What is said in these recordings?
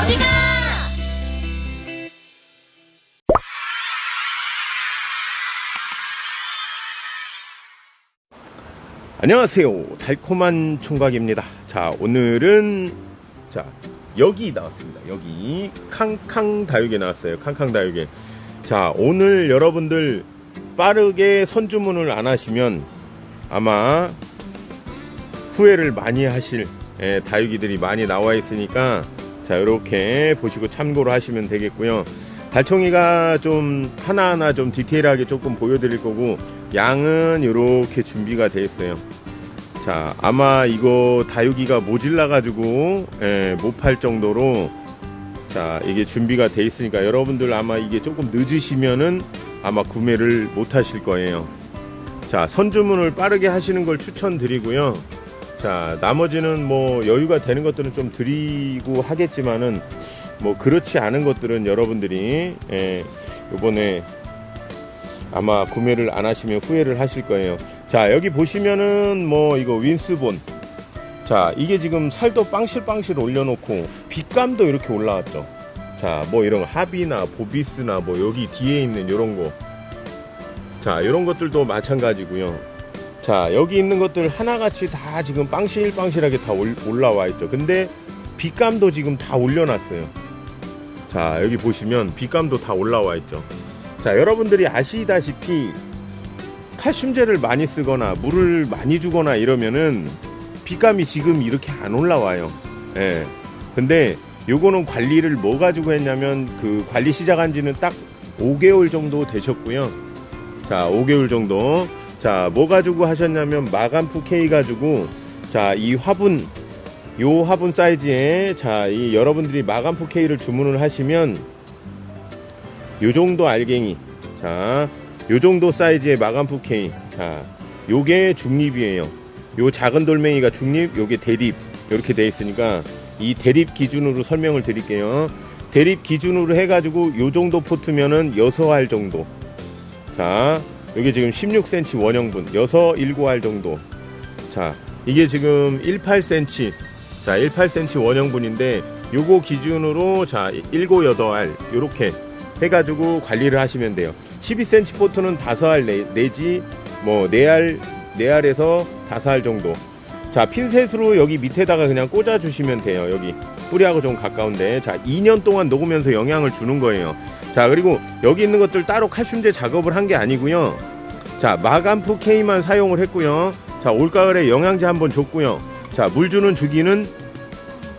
어디가? 안녕하세요. 달콤한 총각입니다. 자, 오늘은 자, 여기 나왔습니다. 여기 캉캉 다육에 나왔어요. 캉캉 다육에. 자, 오늘 여러분들 빠르게 선주문을 안 하시면 아마 후회를 많이 하실 예, 다육이들이 많이 나와 있으니까 자, 이렇게 보시고 참고로 하시면 되겠고요. 달총이가 좀 하나하나 좀 디테일하게 조금 보여드릴 거고 양은 이렇게 준비가 돼 있어요. 자 아마 이거 다육이가 모질라 가지고 예, 못팔 정도로 자 이게 준비가 돼 있으니까 여러분들 아마 이게 조금 늦으시면은 아마 구매를 못 하실 거예요. 자 선주문을 빠르게 하시는 걸 추천드리고요. 자 나머지는 뭐 여유가 되는 것들은 좀 드리고 하겠지만은 뭐 그렇지 않은 것들은 여러분들이 예, 이번에 아마 구매를 안 하시면 후회를 하실 거예요. 자 여기 보시면은 뭐 이거 윈스본 자 이게 지금 살도 빵실빵실 올려놓고 빛감도 이렇게 올라왔죠. 자 뭐 이런 합이나 보비스나 뭐 여기 뒤에 있는 이런 거. 자 이런 것들도 마찬가지고요. 자 여기 있는 것들 하나같이 다 지금 빵실빵실하게 다 올- 올라와 있죠. 근데 빛감도 지금 다 올려놨어요. 자 여기 보시면 빛감도 다 올라와 있죠. 자 여러분들이 아시다시피 칼슘제를 많이 쓰거나 물을 많이 주거나 이러면은 빛감이 지금 이렇게 안 올라와요. 예. 근데 요거는 관리를 뭐 가지고 했냐면 그 관리 시작한 지는 딱 5개월 정도 되셨고요. 자, 5개월 정도. 자, 뭐 가지고 하셨냐면 마감프 K 가지고 자, 이 화분 요 화분 사이즈에 자, 이 여러분들이 마감프 K를 주문을 하시면 요 정도 알갱이. 자, 요 정도 사이즈의 마감프 K. 자, 요게 중립이에요. 요 작은 돌멩이가 중립, 요게 대립. 이렇게 돼 있으니까 이 대립 기준으로 설명을 드릴게요. 대립 기준으로 해가지고 요 정도 포트면은 6알 정도. 자, 요게 지금 16cm 원형분, 6, 7알 정도. 자, 이게 지금 18cm. 자, 18cm 원형분인데 요거 기준으로 자, 7, 8알 요렇게 해가지고 관리를 하시면 돼요. 12cm 포트는 5알 내, 내지 뭐 4알 4알에서 5알 정도. 자 핀셋으로 여기 밑에다가 그냥 꽂아 주시면 돼요. 여기 뿌리하고 좀 가까운데 자 2년 동안 녹으면서 영향을 주는 거예요. 자 그리고 여기 있는 것들 따로 칼슘제 작업을 한 게 아니고요. 자 마감프 K만 사용을 했고요. 자 올가을에 영양제 한번 줬고요. 자 물 주는 주기는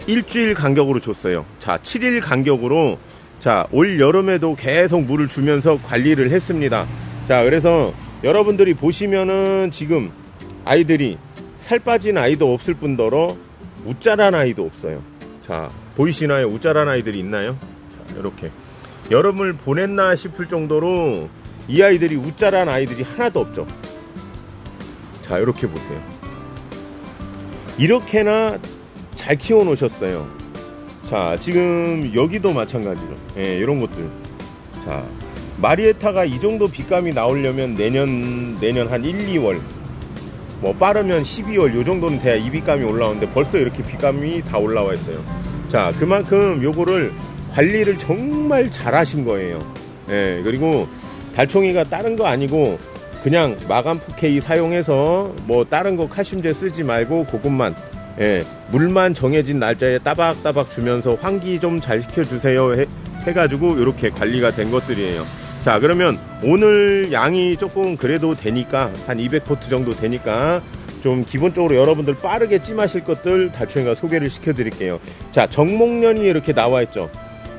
일주일 간격으로 줬어요. 자 7일 간격으로 자, 올 여름에도 계속 물을 주면서 관리를 했습니다. 자, 그래서 여러분들이 보시면은 지금 아이들이 살 빠진 아이도 없을 뿐더러 웃자란 아이도 없어요. 자, 보이시나요? 웃자란 아이들이 있나요? 자, 이렇게. 여름을 보냈나 싶을 정도로 이 아이들이 웃자란 아이들이 하나도 없죠. 자, 이렇게 보세요. 이렇게나 잘 키워 놓으셨어요. 자, 지금 여기도 마찬가지죠. 예, 이런 것들. 자, 마리에타가 이 정도 빛감이 나오려면 내년, 내년 한 1, 2월, 뭐 빠르면 12월 요 정도는 돼야 이 빛감이 올라오는데 벌써 이렇게 빛감이 다 올라와 있어요. 자, 그만큼 요거를 관리를 정말 잘 하신 거예요. 예, 그리고 달총이가 다른 거 아니고 그냥 마감 푸케이 사용해서 뭐 다른 거 칼슘제 쓰지 말고 그것만 예, 물만 정해진 날짜에 따박따박 주면서 환기 좀 잘 시켜주세요 해, 해가지고 이렇게 관리가 된 것들이에요. 자 그러면 오늘 양이 조금 그래도 되니까 한 200포트 정도 되니까 좀 기본적으로 여러분들 빠르게 찜하실 것들 달총이가 소개를 시켜드릴게요. 자 정목련이 이렇게 나와 있죠.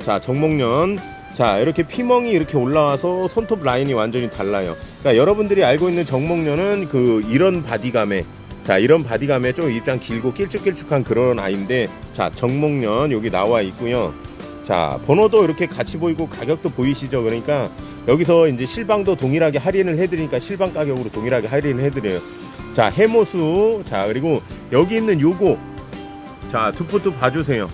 자 정목련 자 이렇게 피멍이 이렇게 올라와서 손톱 라인이 완전히 달라요. 그러니까 여러분들이 알고 있는 정목련은 그 이런 바디감에 자 이런 바디감에 좀 입장 길고 길쭉길쭉한 그런 아이인데 자 정목련 여기 나와 있고요. 자 번호도 이렇게 같이 보이고 가격도 보이시죠? 그러니까 여기서 이제 실방도 동일하게 할인을 해드리니까 실방 가격으로 동일하게 할인을 해드려요. 자 해모수 자 그리고 여기 있는 요거 자 두포트 봐주세요.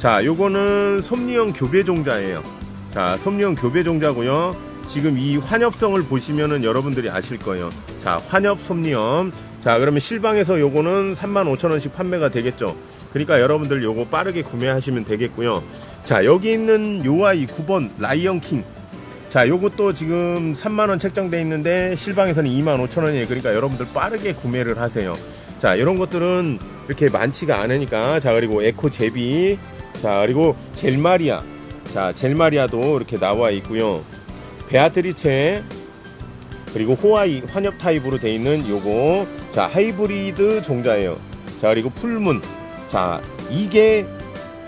자 요거는 섭리형 교배 종자예요. 자 섭리형 교배 종자고요. 지금 이 환엽성을 보시면은 여러분들이 아실 거예요. 자 환엽 섭리형 자 그러면 실방에서 요거는 35,000원씩 판매가 되겠죠. 그러니까 여러분들 요거 빠르게 구매하시면 되겠고요. 자, 여기 있는 요 아이 9번 라이언 킹. 자, 요것도 지금 3만 원 책정돼 있는데 실방에서는 2만 5천 원이에요. 그러니까 여러분들 빠르게 구매를 하세요. 자, 이런 것들은 이렇게 많지가 않으니까. 자, 그리고 에코 제비. 자, 그리고 젤마리아. 자, 젤마리아도 이렇게 나와 있고요. 베아트리체. 그리고 호아이 환엽 타입으로 돼 있는 요거. 자, 하이브리드 종자예요. 자, 그리고 풀문. 자, 이게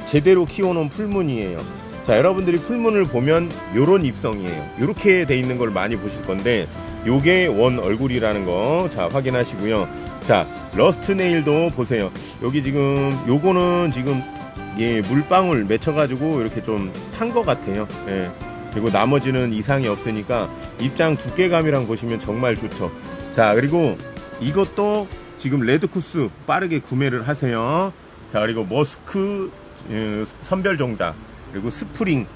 제대로 키워놓은 풀문이에요. 자, 여러분들이 풀문을 보면 요런 입성이에요. 요렇게 돼 있는 걸 많이 보실 건데 요게 원 얼굴이라는 거 자, 확인하시고요. 자, 러스트 네일도 보세요. 여기 지금 요거는 지금 예, 물방울 맺혀 가지고 이렇게 좀 탄 것 같아요. 예. 그리고 나머지는 이상이 없으니까 입장 두께감이랑 보시면 정말 좋죠. 자, 그리고 이것도 지금 레드쿠스 빠르게 구매를 하세요. 자, 그리고 머스크 예, 선별 종자 그리고 스프링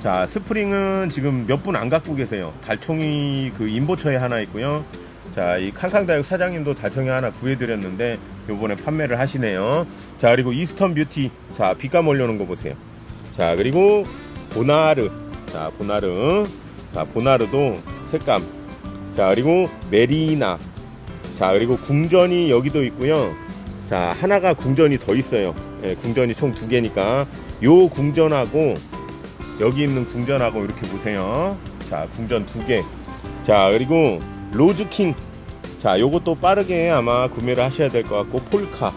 자 스프링은 지금 몇 분 안 갖고 계세요. 달총이 그 인보처에 하나 있고요. 자 이 캉캉다육 사장님도 달총이 하나 구해드렸는데 요번에 판매를 하시네요. 자 그리고 이스턴 뷰티. 자 빛감 올려놓은 거 보세요. 자 그리고 보나르. 자 보나르. 자 보나르도 색감. 자 그리고 메리나. 자 그리고 궁전이 여기도 있고요. 자 하나가 궁전이 더 있어요. 예, 궁전이 총 두 개니까 요 궁전하고 여기 있는 궁전하고 이렇게 보세요. 자 궁전 두 개 자 그리고 로즈킹. 자 요것도 빠르게 아마 구매를 하셔야 될 것 같고 폴카.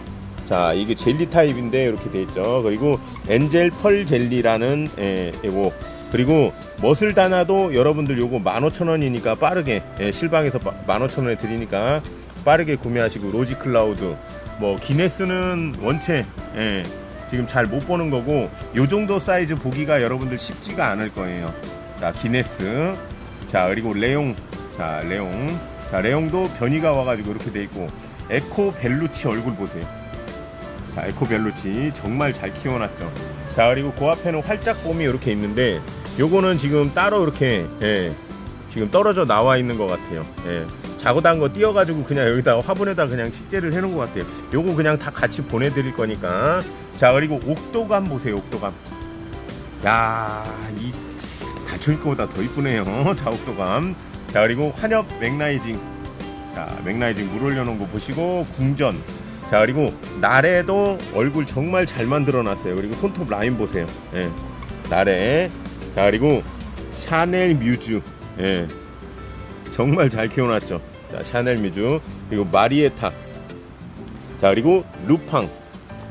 자 이게 젤리 타입인데 이렇게 돼 있죠. 그리고 엔젤 펄 젤리라는 예, 요거 그리고 머슬 다나도 여러분들 요거 15,000원이니까 빠르게 예, 실방에서 15,000원에 드리니까 빠르게 구매하시고 로지 클라우드. 뭐 기네스는 원체 예, 지금 잘 못 보는 거고 요 정도 사이즈 보기가 여러분들 쉽지가 않을 거예요. 자 기네스 자 그리고 레용 자 레용 자 레용도 변이가 와가지고 이렇게 돼 있고 에코 벨루치 얼굴 보세요. 자 에코 벨루치 정말 잘 키워놨죠. 자 그리고 그 앞에는 활짝봄이 이렇게 있는데 요거는 지금 따로 이렇게 예, 지금 떨어져 나와 있는 것 같아요. 예. 자고단 거 띄어가지고 그냥 여기다 화분에다 그냥 식재를 해놓은 것 같아요. 요거 그냥 다 같이 보내드릴 거니까. 자 그리고 옥도감 보세요. 옥도감. 야이 달초이 거보다 더 이쁘네요. 자 옥도감. 자 그리고 환엽 맥라이징. 자 맥라이징 물 올려놓은 거 보시고 궁전. 자 그리고 나래도 얼굴 정말 잘 만들어놨어요. 그리고 손톱 라인 보세요. 예. 나래. 자 그리고 샤넬 뮤즈. 예. 정말 잘 키워놨죠. 자, 샤넬 뮤즈 그리고 마리에타. 자, 그리고 루팡.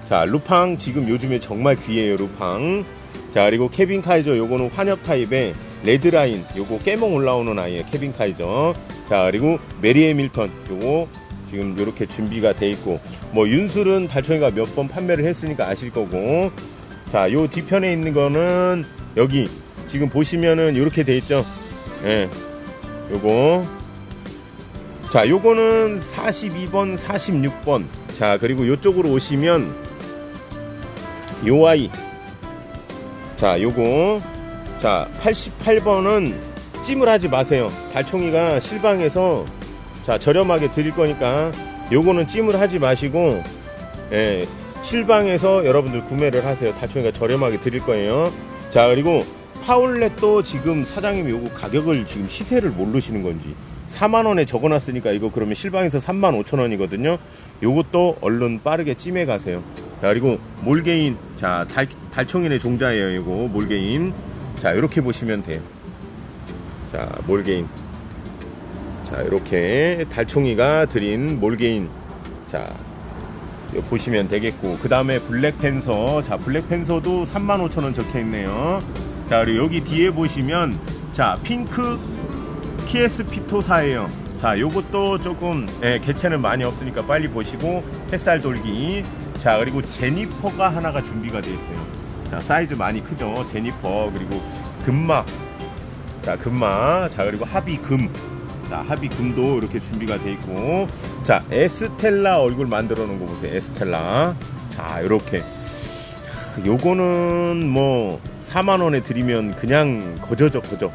자, 루팡 지금 요즘에 정말 귀해요, 루팡. 자, 그리고 케빈 카이저 요거는 환엽 타입의 레드라인 요거 깨몽 올라오는 아이예요, 케빈 카이저. 자, 그리고 메리 해밀턴 요거 지금 요렇게 준비가 돼 있고 뭐 윤술은 달총이가 몇 번 판매를 했으니까 아실 거고. 자, 요 뒤편에 있는 거는 여기 지금 보시면은 요렇게 돼 있죠. 예. 요거 자 요거는 42번 46번. 자 그리고 요쪽으로 오시면 요 아이. 자 요거. 자 88번은 찜을 하지 마세요. 달총이가 실방에서 자 저렴하게 드릴 거니까 요거는 찜을 하지 마시고 예, 실방에서 여러분들 구매를 하세요. 달총이가 저렴하게 드릴 거예요. 자 그리고 파울렛도 지금 사장님이 요거 가격을 지금 시세를 모르시는 건지 4만 원에 적어놨으니까 이거 그러면 실방에서 3만 5천 원이거든요. 요것도 얼른 빠르게 찜해 가세요. 자 그리고 몰게인 자 달, 달총인의 종자예요. 이거 몰게인 자 이렇게 보시면 돼요. 자 몰게인 자 이렇게 달총이가 드린 몰게인 자 보시면 되겠고 그 다음에 블랙팬서 자 블랙팬서도 3만 5천 원 적혀 있네요. 자 그리고 여기 뒤에 보시면 자 핑크 키에스 피토사예요. 자 요것도 조금 예, 개체는 많이 없으니까 빨리 보시고 햇살 돌기 자 그리고 제니퍼가 하나가 준비가 되어 있어요. 자 사이즈 많이 크죠 제니퍼 그리고 금마 자 금마 자 그리고 합의 금. 자 합의 금도 이렇게 준비가 돼 있고 자 에스텔라 얼굴 만들어 놓은 거 보세요 에스텔라 자 이렇게 요거는 뭐 4만 원에 드리면 그냥 거저죠 거저.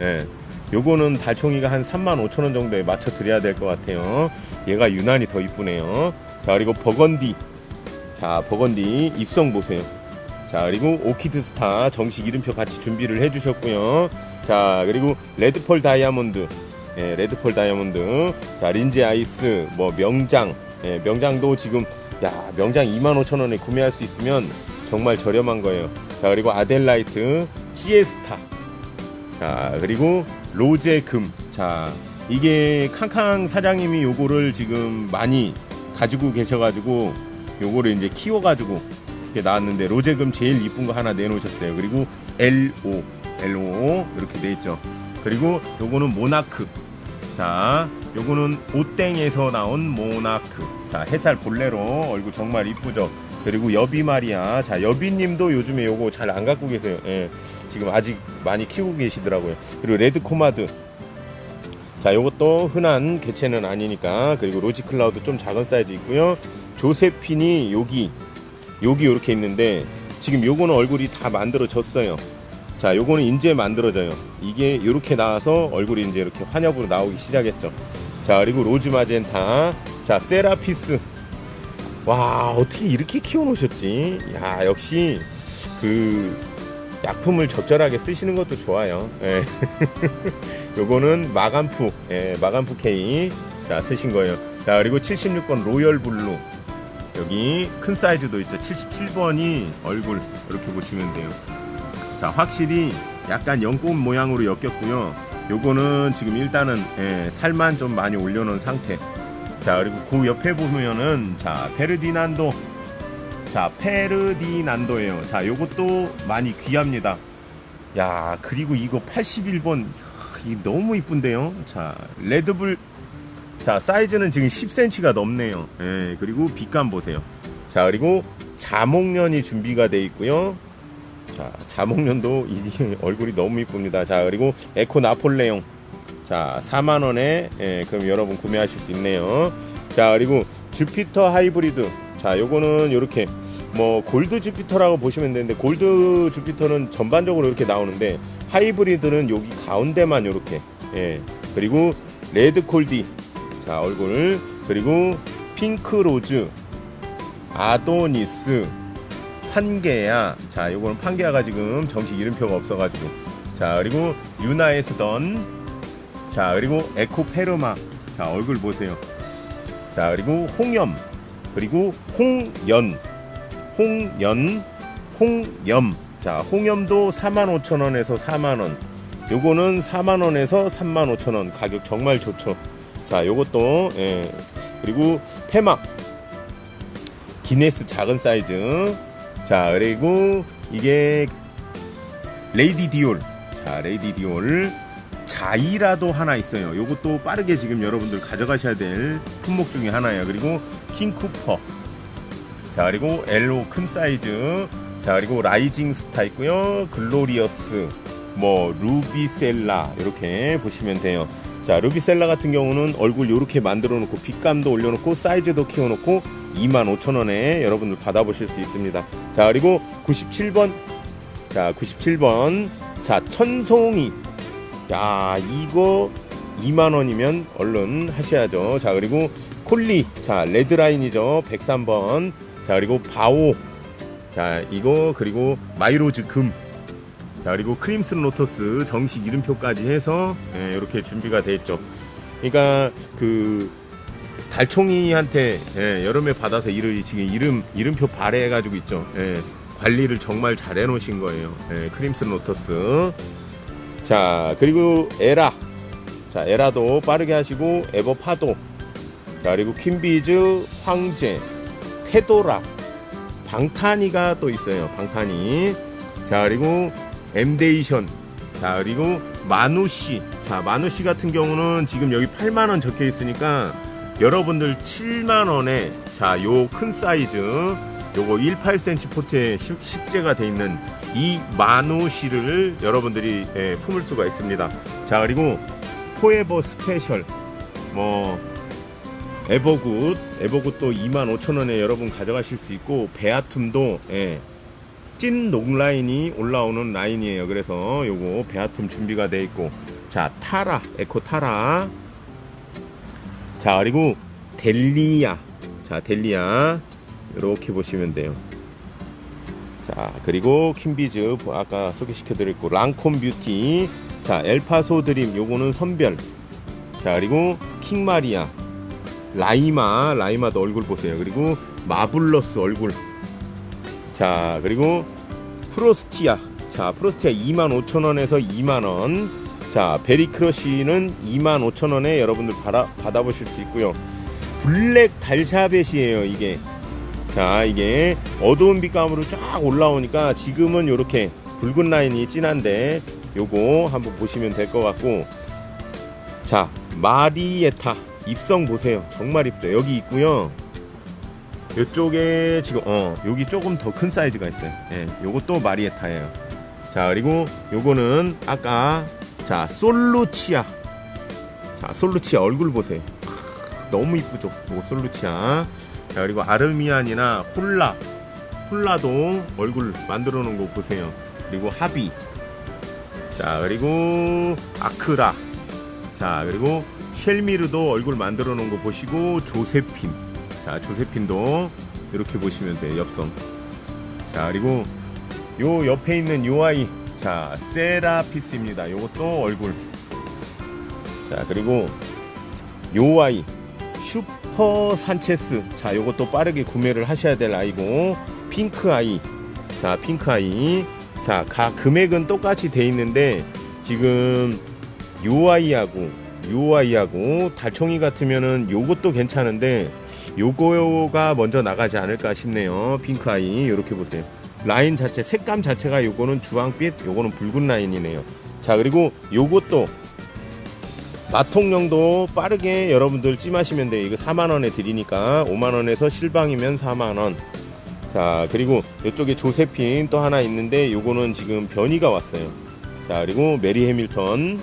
예. 요거는 달총이가 한 3만 5천 원 정도에 맞춰 드려야 될 것 같아요. 얘가 유난히 더 이쁘네요. 자 그리고 버건디. 자, 버건디 입성 보세요. 자, 그리고 오키드 스타 정식 이름표 같이 준비를 해 주셨고요. 자, 그리고 레드펄 다이아몬드. 예, 레드펄 다이아몬드. 자, 린지 아이스, 뭐, 명장. 예, 명장도 지금, 야, 명장 25,000원에 구매할 수 있으면 정말 저렴한 거예요. 자, 그리고 아델라이트, 시에스타. 자, 그리고 로제 금. 자, 이게 캉캉 사장님이 요거를 지금 많이 가지고 계셔가지고 요거를 이제 키워가지고 이렇게 나왔는데 로제금 제일 이쁜 거 하나 내놓으셨어요. 그리고 LO, LO 이렇게 돼 있죠. 그리고 요거는 모나크. 자, 요거는 오땡에서 나온 모나크. 자, 햇살 볼레로 얼굴 정말 이쁘죠. 그리고 여비 마리아. 자, 여비님도 요즘에 요거 잘 안 갖고 계세요. 예, 지금 아직 많이 키우고 계시더라고요. 그리고 레드 코마드. 자, 요것도 흔한 개체는 아니니까. 그리고 로지 클라우드 좀 작은 사이즈 있고요. 조세핀이 여기 여기 이렇게 있는데 지금 요거는 얼굴이 다 만들어졌어요. 자, 요거는 이제 만들어져요. 이게 이렇게 나와서 얼굴이 이제 이렇게 환엽으로 나오기 시작했죠. 자, 그리고 로즈 마젠타. 자, 세라피스. 와, 어떻게 이렇게 키워 놓으셨지? 야, 역시 그 약품을 적절하게 쓰시는 것도 좋아요. 예. 요거는 마감푸, 예, 마감푸 K. 자, 쓰신 거예요. 자, 그리고 76번 로열 블루. 여기 큰 사이즈도 있죠. 77번이 얼굴 이렇게 보시면 돼요. 자, 확실히 약간 연꽃 모양으로 엮였고요. 요거는 지금 일단은 예, 살만 좀 많이 올려놓은 상태. 자, 그리고 그 옆에 보면은 자, 페르디난도. 자, 페르디난도예요. 자, 요것도 많이 귀합니다. 야, 그리고 이거 81번. 이 너무 이쁜데요. 자, 레드불 자, 사이즈는 지금 10cm가 넘네요. 예, 그리고 빛감 보세요. 자, 그리고 자목련이 준비가 돼 있고요. 자, 자목련도 이 얼굴이 너무 이쁩니다. 자, 그리고 에코 나폴레옹. 자, 4만 원에 예, 그럼 여러분 구매하실 수 있네요. 자, 그리고 주피터 하이브리드. 자, 요거는 요렇게 뭐 골드 주피터라고 보시면 되는데 골드 주피터는 전반적으로 이렇게 나오는데 하이브리드는 여기 가운데만 요렇게. 예. 그리고 레드 콜디. 자, 얼굴. 그리고 핑크 로즈. 아도니스. 판게야. 자, 요거는 판게야가 지금 정식 이름표가 없어가지고. 자, 그리고 유나에스던. 자, 그리고 에코페르마. 자, 얼굴 보세요. 자, 그리고 홍염. 그리고 홍연. 홍연. 홍염. 자, 홍염도 45,000원에서 4만원. 요거는 4만원에서 35,000원. 가격 정말 좋죠. 자, 요것도, 예. 그리고 페막. 기네스 작은 사이즈. 자, 그리고 이게 레이디 디올. 자, 레이디 디올. 자이라도 하나 있어요. 요것도 빠르게 지금 여러분들 가져가셔야 될 품목 중에 하나예요. 그리고 킹쿠퍼. 자, 그리고 엘로 큰 사이즈. 자, 그리고 라이징 스타 있고요. 글로리어스. 뭐 루비셀라 이렇게 보시면 돼요. 자, 루비셀라 같은 경우는 얼굴 이렇게 만들어 놓고 빛감도 올려 놓고 사이즈도 키워 놓고 25,000원에 여러분들 받아보실 수 있습니다. 자, 그리고 97번. 자, 97번. 자, 천송이. 야, 이거 2만 원이면 얼른 하셔야죠. 자, 그리고 콜리. 자, 레드라인이죠. 103번. 자, 그리고 바오. 자, 이거 그리고 마이로즈 금. 자, 그리고 크림슨 로터스 정식 이름표까지 해서 예, 이렇게 준비가 돼 있죠. 그러니까 그 달총이한테 예, 여름에 받아서 이름 지금 이름 이름표 발해해 가지고 있죠. 예, 관리를 정말 잘 해 놓으신 거예요. 예, 크림슨 로터스. 자, 그리고 에라. 자, 에라도 빠르게 하시고 에버파도. 자, 그리고 퀸비즈, 황제, 페도라, 방탄이가 또 있어요. 방탄이. 자, 그리고 엠데이션. 자, 그리고 마누씨. 자, 마누씨 같은 경우는 지금 여기 8만원 적혀 있으니까 여러분들 7만원에 자, 요 큰 사이즈 요거 18cm 포트에 식- 식재가 돼 있는 이 마누씨를 여러분들이 예, 품을 수가 있습니다. 자, 그리고 포에버 스페셜 뭐 에버굿 에버굿도 25,000원에 여러분 가져가실 수 있고 베아툼도 예, 찐 녹라인이 올라오는 라인이에요. 그래서 요거 베아툼 준비가 돼 있고. 자 타라 에코 타라. 자 그리고 델리아. 자 델리아. 이렇게 보시면 돼요. 자 그리고 퀸비즈 아까 소개시켜 드렸고 랑콤 뷰티. 자 엘파소 드림 요거는 선별. 자 그리고 킹마리아 라이마 라이마도 얼굴 보세요. 그리고 마블러스 얼굴. 자 그리고 프로스티아. 자 프로스티아 25,000원에서 2만원. 자 베리크러쉬는 25,000원에 여러분들 받아, 받아보실 수 있고요. 블랙 달샤벳이에요 이게. 자 이게 어두운 빛감으로 쫙 올라오니까 지금은 이렇게 붉은 라인이 진한데 요거 한번 보시면 될 것 같고. 자 마리에타 입성 보세요. 정말 이쁘죠 여기 있고요. 이쪽에 지금 어 여기 조금 더 큰 사이즈가 있어요. 예 요것도 마리에타예요. 자 그리고 요거는 아까 자 솔루치아. 자 솔루치아 얼굴 보세요. 크, 너무 이쁘죠? 요거 솔루치아. 자 그리고 아르미안이나 홀라. 홀라도 얼굴 만들어 놓은 거 보세요. 그리고 하비. 자 그리고 아크라 자 그리고 쉘미르도 얼굴 만들어 놓은 거 보시고 조세핀. 자 조세핀도 이렇게 보시면 돼요 엽선. 자 그리고 요 옆에 있는 요 아이. 자 세라피스입니다. 요것도 얼굴. 자 그리고 요 아이. 슈퍼 산체스. 자 요것도 빠르게 구매를 하셔야 될 아이고 핑크 아이. 자 핑크 아이. 자 가 금액은 똑같이 돼 있는데 지금 요 아이하고 달총이 같으면은 요것도 괜찮은데 요거가 먼저 나가지 않을까 싶네요 핑크 아이 이렇게 보세요 라인 자체 색감 자체가 요거는 주황빛 요거는 붉은 라인이네요 자 그리고 요것도 마통령도 빠르게 여러분들 찜하시면 돼요. 이거 4만원에 드리니까 5만원에서 실방이면 4만원. 자, 그리고 이쪽에 조세핀 또 하나 있는데 요거는 지금 변이가 왔어요. 자, 그리고 메리 해밀턴.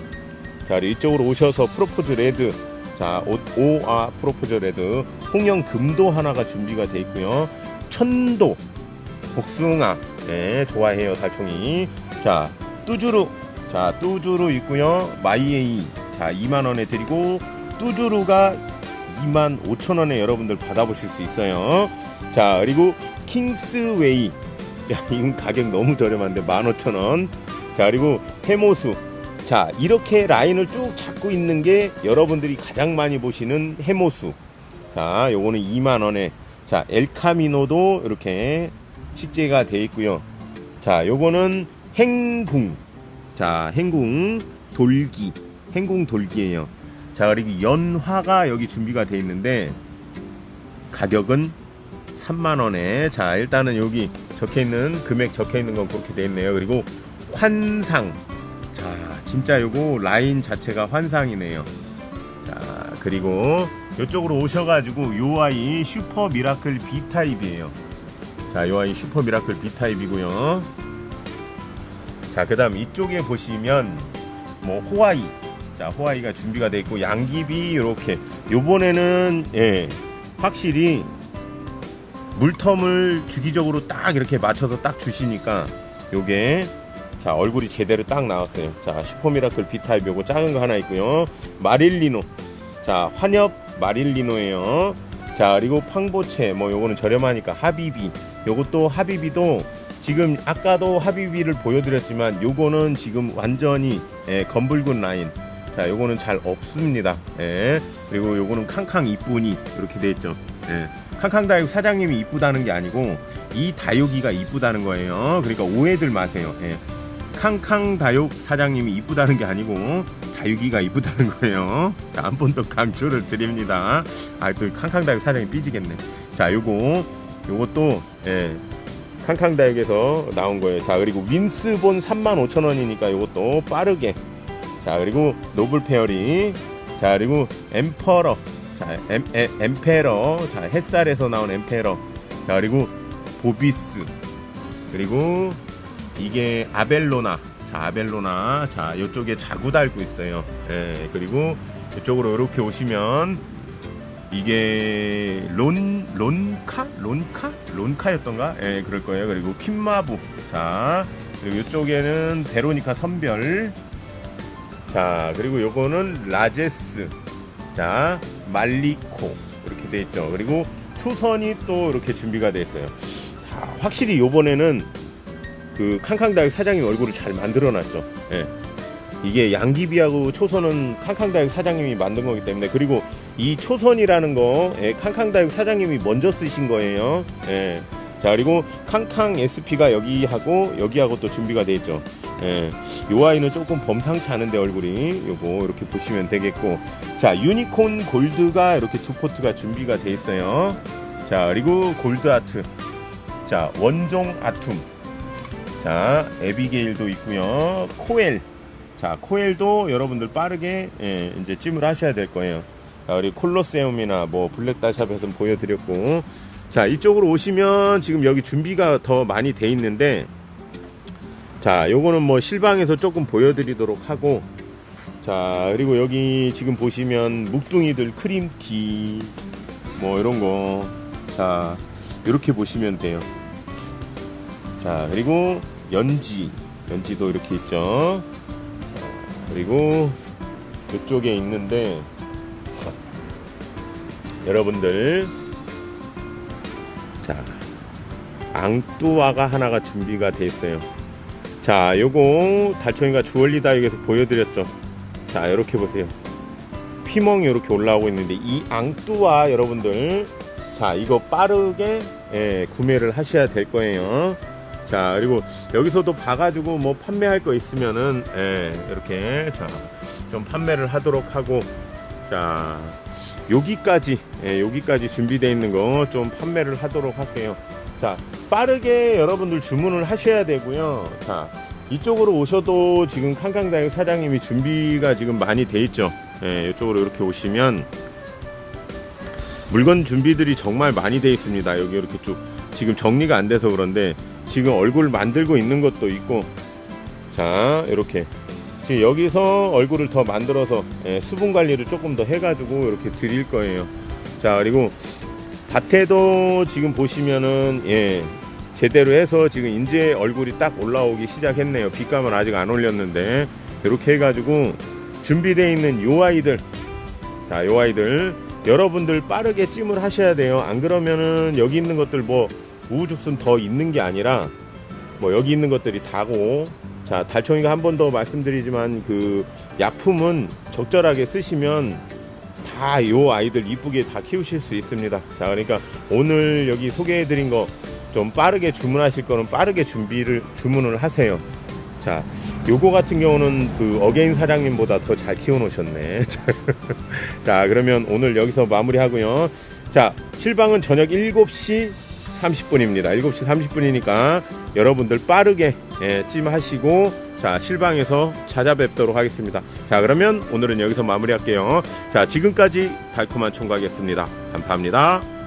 자, 이쪽으로 오셔서 프로포즈 레드. 자, 오, 오, 아, 프로포즈 레드. 홍영 금도 하나가 준비가 돼 있고요. 천도. 복숭아. 네, 좋아해요, 달총이. 자, 뚜주루. 자, 뚜주루 있고요. 마이에이. 자 2만원에 드리고 뚜주루가 2만 5천원에 여러분들 받아보실 수 있어요 자 그리고 킹스웨이 야 이건 가격 너무 저렴한데 15,000원 자 그리고 해모수 자 이렇게 라인을 쭉 잡고 있는 게 여러분들이 가장 많이 보시는 해모수. 자 요거는 2만원에. 자 엘카미노도 이렇게 식재가 돼 있고요. 자 요거는 행궁. 자 행궁 돌기. 행궁 돌기예요. 자 그리고 연화가 여기 준비가 돼 있는데 가격은 3만 원에. 자 일단은 여기 적혀 있는 금액 적혀 있는 건 그렇게 돼 있네요. 그리고 환상. 자 진짜 요거 라인 자체가 환상이네요. 자 그리고 이쪽으로 오셔가지고 요 아이 슈퍼 미라클 B 타입이에요. 자요 아이 슈퍼 미라클 B 타입이고요. 자 그 다음 이쪽에 보시면 뭐 호아이 자 호아이가 준비가 돼 있고 양귀비 이렇게 요번에는 예 확실히 물텀을 주기적으로 딱 이렇게 맞춰서 딱 주시니까 요게 자 얼굴이 제대로 딱 나왔어요. 자 슈퍼미라클 B타입 요거 작은 거 하나 있고요. 마릴리노. 자 환엽 마릴리노예요. 자 그리고 팡보체 뭐 요거는 저렴하니까 하비비. 요것도 하비비도 지금 아까도 하비비를 보여드렸지만 요거는 지금 완전히 예, 검붉은 라인. 자 요거는 잘 없습니다. 예. 그리고 요거는 캉캉 이쁘니 이렇게 돼 있죠. 예. 캉캉 다육 사장님이 이쁘다는 게 아니고 이 다육이가 이쁘다는 거예요. 그러니까 오해들 마세요. 예. 캉캉 다육 사장님이 이쁘다는 게 아니고 다육이가 이쁘다는 거예요. 자, 한번 더 강조를 드립니다. 아 또 캉캉 다육 사장님 삐지겠네. 자 요거 요것도 예. 캉캉 다육에서 나온 거예요. 자 그리고 윈스본 35,000원이니까 요것도 빠르게. 자 그리고 노블 페어리. 자 그리고 엠퍼러. 자 엠, 엠, 엠페러. 자 햇살에서 나온 엠페러. 자 그리고 보비스. 그리고 이게 아벨로나 자 아벨로나 자 이쪽에 자구 달고 있어요. 예 그리고 이쪽으로 이렇게 오시면 이게 론 론카? 론카? 론카였던가? 예 그럴 거예요. 그리고 퀸마부 자 그리고 이쪽에는 베로니카 선별. 자 그리고 요거는 라제스. 자 말리코. 이렇게 돼 있죠. 그리고 초선이 또 이렇게 준비가 돼 있어요. 자, 확실히 요번에는 그 캉캉다육 사장님 얼굴을 잘 만들어 놨죠. 예. 이게 양귀비하고 초선은 캉캉다육 사장님이 만든 거기 때문에 그리고 이 초선이라는 거 예, 캉캉다육 사장님이 먼저 쓰신 거예요. 예. 자 그리고 캉캉 SP가 여기하고 여기하고 또 준비가 돼 있죠. 예. 요 아이는 조금 범상치 않은데 얼굴이 요거 이렇게 보시면 되겠고 자 유니콘 골드가 이렇게 두 포트가 준비가 돼 있어요. 자 그리고 골드 아트 자 원종 아툼 자 에비게일도 있고요. 코엘. 자 코엘도 여러분들 빠르게 예, 이제 찜을 하셔야 될 거예요. 자 그리고 콜로세움이나 뭐 블랙다샵에서 보여드렸고. 자 이쪽으로 오시면 지금 여기 준비가 더 많이 돼 있는데 자 요거는 뭐 실방에서 조금 보여드리도록 하고. 자 그리고 여기 지금 보시면 묵둥이들 크림티 뭐 이런 거 자 이렇게 보시면 돼요 자 그리고 연지. 연지도 이렇게 있죠. 자, 그리고 이쪽에 있는데 여러분들. 자 앙뚜아가 하나가 준비가 돼 있어요. 자 요거 달총이가 주얼리 다육에서 보여드렸죠. 자 이렇게 보세요. 피멍이 이렇게 올라오고 있는데 이 앙뚜아 여러분들. 자 이거 빠르게 예, 구매를 하셔야 될 거예요 자 그리고 여기서도 봐가지고 뭐 판매할 거 있으면은 예, 이렇게 자 좀 판매를 하도록 하고 자 여기까지 예, 여기까지 준비되어 있는 거 좀 판매를 하도록 할게요. 자 빠르게 여러분들 주문을 하셔야 되고요. 자 이쪽으로 오셔도 지금 칸칸다육 사장님이 준비가 지금 많이 돼 있죠. 예, 이쪽으로 이렇게 오시면 물건 준비들이 정말 많이 돼 있습니다. 여기 이렇게 쭉 지금 정리가 안 돼서 그런데 지금 얼굴 만들고 있는 것도 있고. 자 이렇게. 지금 여기서 얼굴을 더 만들어서 예, 수분 관리를 조금 더 해가지고 이렇게 드릴 거예요. 자 그리고 밭에도 지금 보시면은 예 제대로 해서 지금 이제 얼굴이 딱 올라오기 시작했네요. 빛감은 아직 안 올렸는데. 이렇게 해가지고 준비되어 있는 요 아이들. 자 요 아이들. 여러분들 빠르게 찜을 하셔야 돼요. 안 그러면은 여기 있는 것들 뭐 우후죽순 더 있는 게 아니라 뭐 여기 있는 것들이 다고. 자 달총이가 한 번 더 말씀드리지만 그 약품은 적절하게 쓰시면 다 요 아이들 이쁘게 다 키우실 수 있습니다. 자 그러니까 오늘 여기 소개해드린 거 좀 빠르게 주문하실 거는 빠르게 준비를 주문을 하세요. 자 요거 같은 경우는 그 어게인 사장님보다 더 잘 키워 놓으셨네. 자 그러면 오늘 여기서 마무리하고요. 자 실방은 저녁 7시 30분입니다. 7시 30분이니까 여러분들 빠르게 예, 찜하시고 자 실방에서 찾아뵙도록 하겠습니다. 자 그러면 오늘은 여기서 마무리할게요. 자 지금까지 달콤한 총각이었습니다. 감사합니다